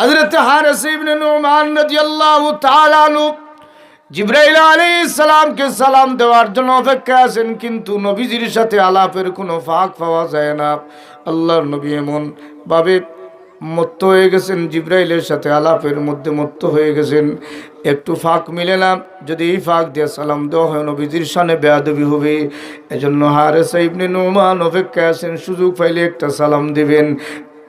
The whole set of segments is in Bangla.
হজরত জিব্রাইল আলাইহিস সালামকে সালাম দেওয়ার জন্য অপেক্ষা আছেন, কিন্তু নবীজির সাথে আলাপের কোনো ফাঁক পাওয়া যায় না। আল্লাহর নবী এমন ভাবে মত্ত হয়ে গেছেন, জিব্রাইলের সাথে আলাপের মধ্যে মত্ত হয়ে গেছেন। একটু ফাঁক মিলে না, যদি এই ফাঁক দিয়ে সালাম দেওয়া হয়, নবীজির সামনে বেয়াদবি হবে। এজন্য হারে সাইবনে নোমান অপেক্ষা আছেন, সুযোগ পাইলে একটা সালাম দিবেন।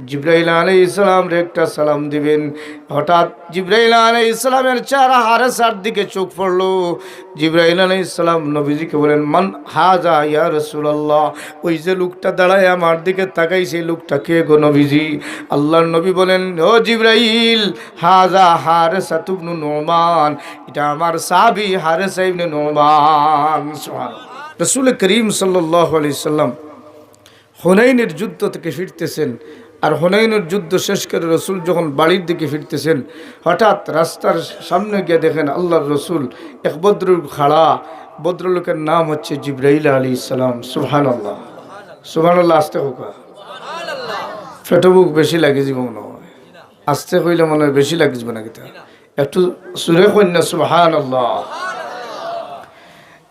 জিব্রাইল আলাই ইসলামের একটা সালাম দিবেন। হঠাৎ জিব্রাইল আলাই ইসলামের চারা হারেসার দিকে চোখ পড়ল। জিব্রাইল আলাই ইসলাম নবীজিকে বলেন, মান হাজা ইয়া রসুল্লাহ ওই যে লোকটা দাঁড়ায় আমার দিকে তাকাই সেই লোকটা কে গো নবীজি? আল্লাহর নবী বলেন, ও জিব্রাইল, হাজা হারে সাতুবনু নোমান। এটা আমার সাবি হারে সাইবনে নোমান। রসুল করিম সাল্লাহ আলি সাল্লাম হুনাইনের যুদ্ধ থেকে ফিরতেছেন। আর হুনাইনের যুদ্ধ শেষ করে রসুল যখন বাড়ির দিকে ফিরতেছেন, হঠাৎ রাস্তার সামনে গিয়ে দেখেন আল্লাহর রসুল এক ভদ্রলোক খাড়া। ভদ্রলোকের নাম হচ্ছে জিব্রাইল আলী ইসলাম সুহান আল্লাহ সুহান আল্লাহ আসতে হোক। ফেটো বুক বেশি লাগে যাব মনে হয়। আসতে কইলে মনে হয় বেশি লাগে না একটু সুরে কন্যা সুহান আল্লাহ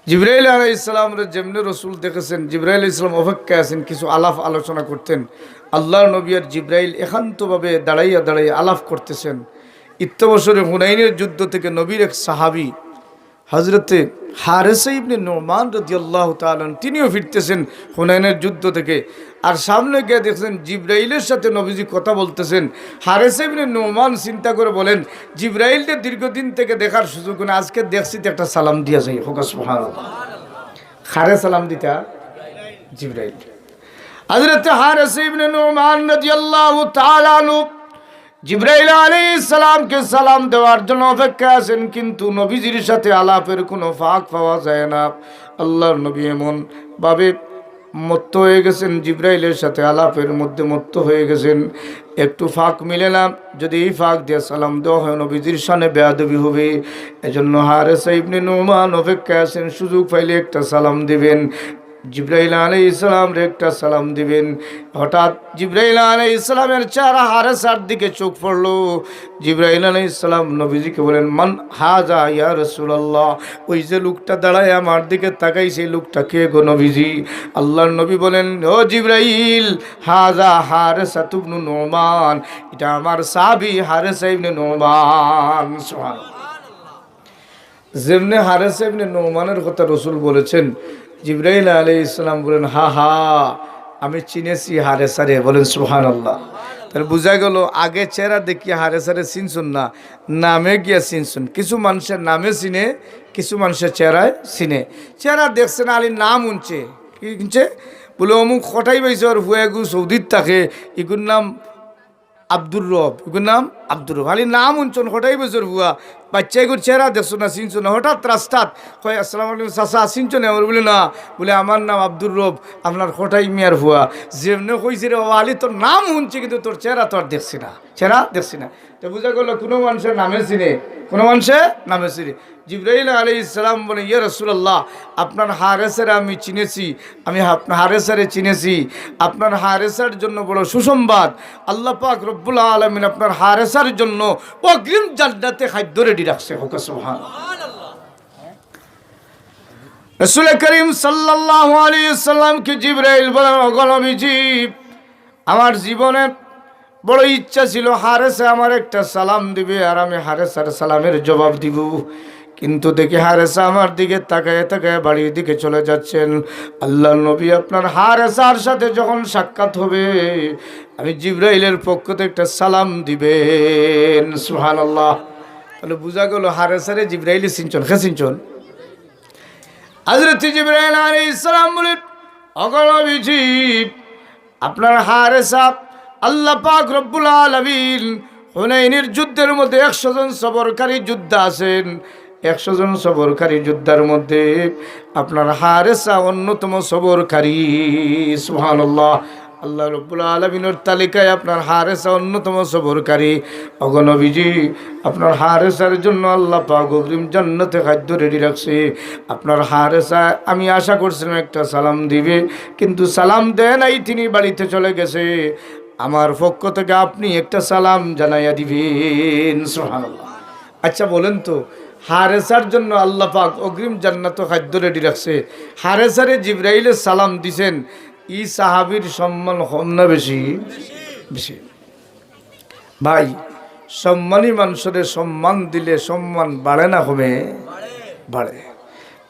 জিব্রাইল আলাই ইসলামের যেমনি রসুল দেখেছেন, জিব্রাইল ইসলাম অপেক্ষা আছেন, কিছু আলাপ আলোচনা করতেন। আল্লাহ নবী আর জিব্রাইল একান্তভাবে দাঁড়াইয়া দাঁড়াইয়া আলাপ করতেছেন। ইত্যবসরে হুনাইনের যুদ্ধ থেকে নবীর এক সাহাবি হজরতে হারেসে ইবনে নোমান রদি আল্লাহ তালন তিনিও ফিরতেছেন হুনাইনের যুদ্ধ থেকে। আর সামনে গিয়ে দেখছেন জিব্রাইলের সাথে নবীজি কথা বলতেছেন। হারেসা ইবনে নোমান চিন্তা করে বলেন, জিব্রাইলকে দীর্ঘদিন থেকে দেখার সুযোগ না আজকে দেখছি তো একটা সালাম দিয়া যাই ফোকাস খারে সালাম দিতা জিব্রাইল। হজরত হারেস ইবনে নোমান রাদিয়াল্লাহু তাআলা আনহু, জিব্রাইল আলাইহিস সালামকে সালাম দেওয়ার জন্য অপেক্ষা আছেন, কিন্তু নবীজির সাথে আলাপের কোনো ফাঁক পাওয়া যায় না। আল্লাহর নবী এমন ভাবে মত্ত হয়ে গেছেন জিব্রাইলের সাথে, আলাপের মধ্যে মত্ত হয়ে গেছেন। একটু ফাঁক মিলে না, যদি এই ফাঁক দিয়ে সালাম দেওয়া হয়, নবীজির সামনে বেয়াদবি হবে। এজন্য হারে সাইবনে নোমান অপেক্ষায় আছেন, সুযোগ পাইলে একটা সালাম দিবেন। জিব্রাইল আলাই ইসলামের একটা সালাম দিবেন। হঠাৎ জিব্রাইল আলাই ইসলামের চারা হারেসার দিকে চোখ পড়ল। জিব্রাইল আলাই ইসলাম নবীজিকে বলেন, মান হাজা ইয়া রসুল্লাহ ওই যে লোকটা দাঁড়ায় আমার দিকে তাকাই সেই লোকটা কে গো নবীজি? আল্লাহর নবী বলেন, ও জিব্রাইল, হাজা হারে সাতুবনু নোমান। এটা আমার সাবি হারে সাইবনে নোমান। যেমনি হারে সাইবনে নোমানের কথা রসুল বলেছেন জিব্রাইল আলী ইসলাম বলেন, হা হা, আমি চিনেছি হারে সারে বলেন সুহান আল্লাহ তাহলে বোঝা গেল, আগে চেহারা দেখিয়ে হারে সারে চিনছুন না, নামে গিয়া চিনছুন। কিছু মানুষের নামে চিনে, কিছু মানুষের চেহারায় চিনে। চেহারা দেখছে না আলী নাম উনছে কি কিনছে বলে, অমুক খটাই পাইছে আর হুয়াগু সৌদিত থাকে। ইগুর নাম আব্দুর রব ইগুর নাম আব্দুর আলী নাম উনছন খটাই বছর হুয়া। বাচ্চা এগুর চেহারা দেখছ না চিনছো না। হঠাৎ রাস্তাত কয়, আসসালাম আলাইকুম চাচা চিনছো না বলে না। বলে, আমার নাম আব্দুর রব, আপনার খটাই মিয়ার হুয়া। যেমনি কইছে রে বাবা আলী, তোর নাম শুনছি কিন্তু তোর চেহারা তোর দেখছি না। চেহারা দেখছি না। তো বুঝা গেল, কোনো মানুষের নামে চিনে, কোনো মানুষের নামে চিনে। জিব্রাইল আলী ইসলাম বলে ইয়ে রসুল্লাহ আপনার হারেসারে আমি চিনেছি, আমি আপনার হারেসারে চিনেছি। আপনার হারেসার জন্য বড় সুসংবাদ। আল্লাহ পাক রব্বুল আলমিন আপনার হারেসার জন্য অগ্রিম জান্নাতে খাদ্য রেডি রাখছে। সোহান আমার জীবনের বড় ইচ্ছা ছিল হারেসে আমার একটা সালাম দিবে আর আমি হারেসার সালামের জবাব দিব। কিন্তু দেখি হারেসা আমার দিকে তাকায় তাকায় বাড়ির দিকে চলে যাচ্ছেন। আল্লাহ নবী আপনার হারেসার সাথে যখন সাক্ষাৎ হবে, আমি জিব্রাইলের পক্ষ থেকে একটা সালাম দিবেন। সুহান আল্লাহ তাহলে বোঝা গেল হারেসারে জিব্রাইলি সিঞ্চন। খে সিঞ্চন? হজরত জিব্রাইল আলাইহিস সালাম বলে অগল বিজিব আপনার হারেসা আল্লাহ পাক রব্বুল আলামিন হুনাইনের যুদ্ধের মধ্যে একশো জন সবরকারী যোদ্ধা আছেন। একশো জন সবরকারী যোদ্ধার মধ্যে আপনার হারেসা অন্যতম সবরকারী, সুবহানাল্লাহ। আল্লাহ রব্বুল আলমিনের তালিকায় আপনার হারেসা অন্যতম সবরকারী। অগনবীজি আপনার হারেসার জন্য আল্লাহ পাক অগ্রিম জান্নাতে খাদ্য রেডি রাখছে। আপনার হারেসা, আমি আশা করছিলাম একটা সালাম দিবে, কিন্তু সালাম দেয় নাই, তিনি বাড়িতে চলে গেছে। আমার পক্ষ থেকে আপনি একটা সালাম জানাইয়া দিবেন, সুবহানাল্লাহ। আচ্ছা বলেন তো হারেসার জন্য আল্লাহ পাক অগ্রিম জান্নাত খাদ্য রেডি রাখছে। হারেসারে জিব্রাইলে সালাম দিছেন, ই সাহাবির সম্মান কম না বেশি? বেশি। ভাই, সম্মানী মানুষের সম্মান দিলে সম্মান বাড়ে না কমে? বাড়ে।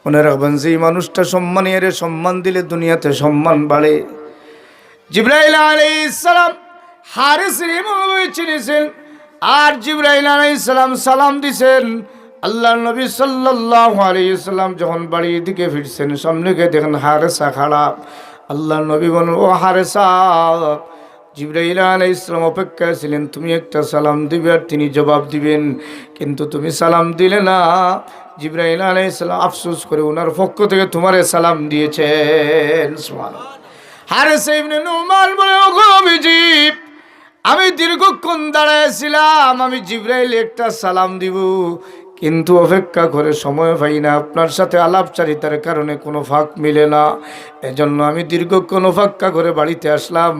মনে রাখবেন যে মানুষটা সম্মানী, এর সম্মান দিলে দুনিয়াতে সম্মান বাড়ে। জিব্রাইল আলাইহিস সালাম হারিসের এমনভাবে চিনেছেন, আর জিব্রাইল আলাইহিস সালাম সালাম দিছেন আল্লাহ নবী সাল্লাম যখন বাড়ির দিকে ফিরছেন, সামনে গিয়ে দেখেন হারেসা খারাপ। আল্লাহ নবী বলেন ও হারেসা, জিব্রাইল আলাই ইসলাম অপেক্ষায় ছিলেন। তুমি একটা সালাম দিবে আর তিনি জবাব দিবেন। কিন্তু তুমি সালাম দিলে না। জিব্রাইল আলাই ইসলাম আফসোস করে ওনার পক্ষ থেকে তোমারে সালাম দিয়েছেন। হারেসা ইবনে নুমান বলে, ও আমি দীর্ঘক্ষণ দাঁড়াইছিলাম আমি জিব্রাইল একটা সালাম দিব। কিন্তু অপেক্ষা করে সময় পাই না। আপনার সাথে আলাপচারিতার কারণে কোনো ফাঁক মিলে না। এজন্য আমি দীর্ঘক্ষণ অপেক্ষা করে বাড়িতে আসলাম।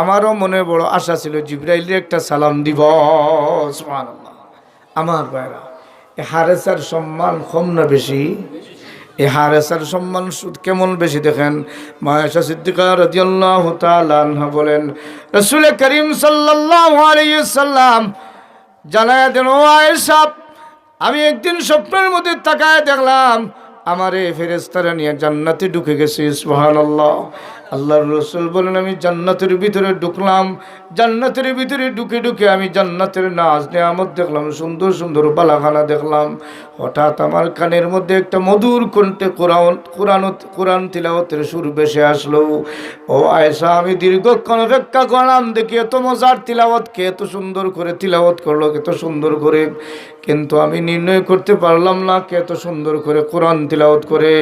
আমারও মনে বড় আশা ছিল জিব্রাইলের একটা সালাম দিব। আমার ভাইরা, এ হারেসার সম্মান কম না বেশি? এ হারেসার সম্মান সুদ কেমন বেশি দেখেন? মায়েশা সিদ্দিকা রাদিয়াল্লাহু তাআলা আনহা বলেন রাসূল করিম সাল্লাম জানায়া দেন, ও আয়েশা আমি একদিন স্বপ্নের মধ্যে তাকায় দেখলাম, আমার এই ফেরেস্তারা নিয়ে জান্নাতে ঢুকে গেছে গেছি আল্লাহ আল্লাহর রসুল বলেন, আমি জান্নাতের ভিতরে ঢুকলাম। জান্নাতের ভিতরে ঢুকে ঢুকে আমি জান্নাতের নাচ, নেয়ামত দেখলাম, সুন্দর সুন্দর বালাখানা দেখলাম। হঠাৎ আমার কানের মধ্যে একটা মধুর কণ্ঠে কোরআন কোরআন কোরআন তিলাওয়াতের সুর বেশে আসলো। ও আয়সা আমি দীর্ঘক্ষণ অপেক্ষা করলাম, দেখি এত মজার তিলাওয়াত, কে এত সুন্দর করে তিলাওয়াত করল এত সুন্দর করে। কিন্তু আমি নির্ণয় করতে পারলাম না কে এত সুন্দর করে কোরআন তিলাওয়াত করে।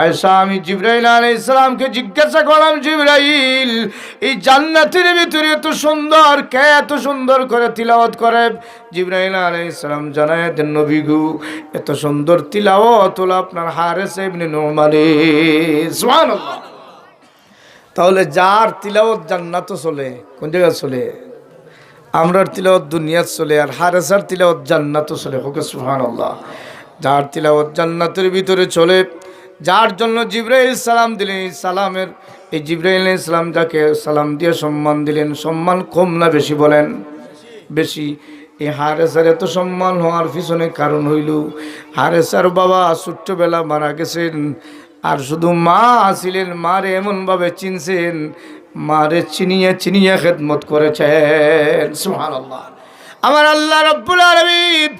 আয়সা আমি জিব্রাইল আলাইহিস ইসলামকে জিজ্ঞাসা করলাম, জিব্রাইল, এই জান্নাতের ভিতরে এত সুন্দর, কে এত সুন্দর করে তিলাওয়াত করে? জিব্রাইল আলাইহিস ইসলাম জানায়, দেন নবীগু এত সুন্দর তিলাওয়াত হলো আপনার হারে নুমানে সুবহানাল্লাহ। তাহলে যার তিলাওয়াত জান্নাত চলে, কোন জায়গায় চলে? আমরার তিলাওয়াত দুনিয়াত চলে, আর হারেসার তিলাওয়াত জান্নাত চলে। হোকে সুবহানাল্লাহ। যার তিলাওয়াত জান্নাতের ভিতরে চলে, যার জন্য জিব্রাইল সালাম দিলেন সালামের, এই জিব্রাইল ইসলাম যাকে সালাম দিয়ে সম্মান দিলেন, সম্মান কম না বেশি বলেন? বেশি। এই হারেসার এত সম্মান হওয়ার পিছনে কারণ হইল, হারেসার বাবা ছোট্টবেলা মারা গেছেন আর শুধু মা আসিলেন, মারে এমনভাবে চিনছেন, মারে চিনিয়ে চিনিয়ে খেদমত করেছেন। সুবহানাল্লাহ। আমার আল্লাহ রব্বুল আরবিদ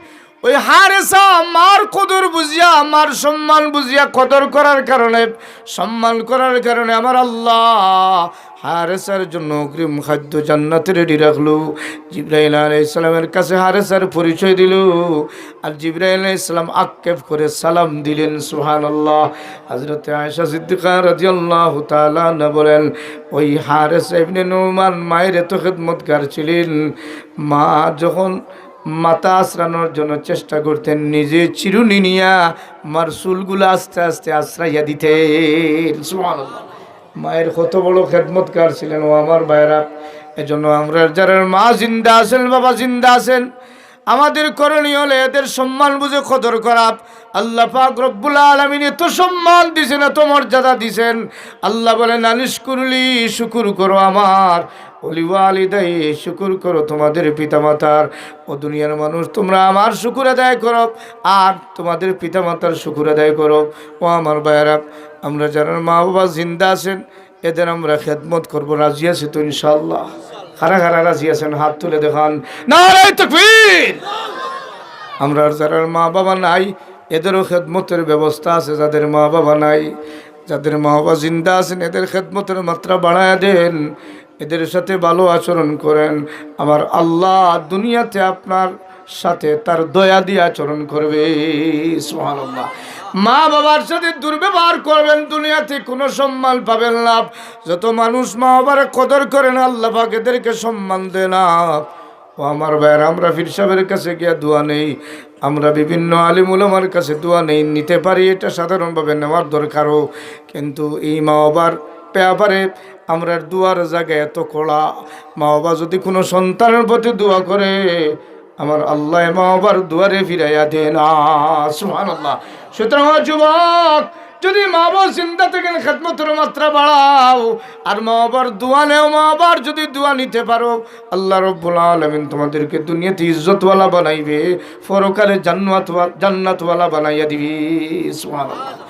ওই হারেসা মার কদর বুঝিয়া আমার সম্মান বুঝিয়া কদর করার কারণে, সম্মান করার কারণে আমার আল্লাহ হারেসার জন্য অগ্রিম খাদ্য জান্নাতে রেডি রাখল। জিব্রাইল আলাই ইসলামের কাছে হারেসার পরিচয় দিল। আর জিব্রাইল আলাই ইসলাম আক্ষেপ করে সালাম দিলেন সুহান আল্লাহ হজরত আয়সা সিদ্দিকা রাজিয়াল্লাহ তাআলা না বলেন, ওই হারেস ইবনে নুমান মায়ের এত খেদমতগার ছিলেন। মা যখন মাথা আশ্রানোর জন্য চেষ্টা করতেন, নিজে চিরুনি নিয়া মার চুলগুলো আস্তে আস্তে আশ্রাইয়া দিতেন। সুবহানাল্লাহ। মায়ের কত বড় খেদমতকার ছিলেন। ও আমার ভাইরা এজন্য আমরা যারা মা জিন্দা আছেন, বাবা জিন্দা আছেন, আমাদের করণীয় হলে এদের সম্মান বুঝে কদর করা। আল্লাহ পাক রব্বুল আলমিন এত সম্মান দিছেন, এত মর্যাদা দিছেন। আল্লাহ বলেন আলিশ করলি শুকুর করো আমার। শুকুর করো তোমাদের পিতামাতার। ও দুনিয়ার মানুষ, তোমরা আমার শুকুর আদায় করো। আর তোমাদের পিতামাতার শুকুর আদায় করো। ও আমার ভাইয়েরা, আমরা যারা মা বাবা জিন্দা আছেন, এদের আমরা খেদমত করব, রাজি আছি তো ইনশাল্লাহ খারা খারা রাজি আছেন, হাত তুলে দেখান। না আমরা যারা মা বাবা নাই, এদেরও খেদমতের ব্যবস্থা আছে, যাদের মা বাবা নাই, যাদের মা বাবা জিন্দা আছেন, এদের খেদমতের মাত্রা বাড়ায় দেন। এদের সাথে ভালো আচরণ করেন। আমার আল্লাহ দুনিয়াতে আপনার সাথে তার দয়া দিয়ে আচরণ করবে। সুবহানাল্লাহ। মা বাবার সাথে দুর্ব্যবহার করবেন, দুনিয়াতে কোনো সম্মান পাবেন না। যত মানুষ মা বাবার কদর করেন, আল্লাহ পাক এদেরকে সম্মান দেন ও আমার ভাইয়ের, আমরা ফির সাহেবের কাছে গিয়া দোয়া নেই। আমরা বিভিন্ন আলিমুল আমার কাছে দোয়া নেই। নিতে পারি এটা সাধারণভাবে নেওয়ার দরকারও। কিন্তু এই মা বাবার ব্যাপারে আমরা দুয়ার জায়গায় এত কড়া। মা বাবা যদি কোনো সন্তানের প্রতি দোয়া করে, আমার আল্লাহ মা বাবার দুয়ারে ফিরাইয়া দে না সুহান আল্লাহ সুতরাং যুবক, যদি মা বাবার চিন্তা থেকে খেদমতের মাত্রা বাড়াও। আর মা বাবার দোয়া নেও, মা বাবার যদি দোয়া নিতে পারো, আল্লাহ রব্বুল আলমিন তোমাদেরকে দুনিয়াতে ইজ্জতওয়ালা বানাইবে ফরকালে জান্নাতওয়ালা বানাইয়া দিবি। সুবহানাল্লাহ।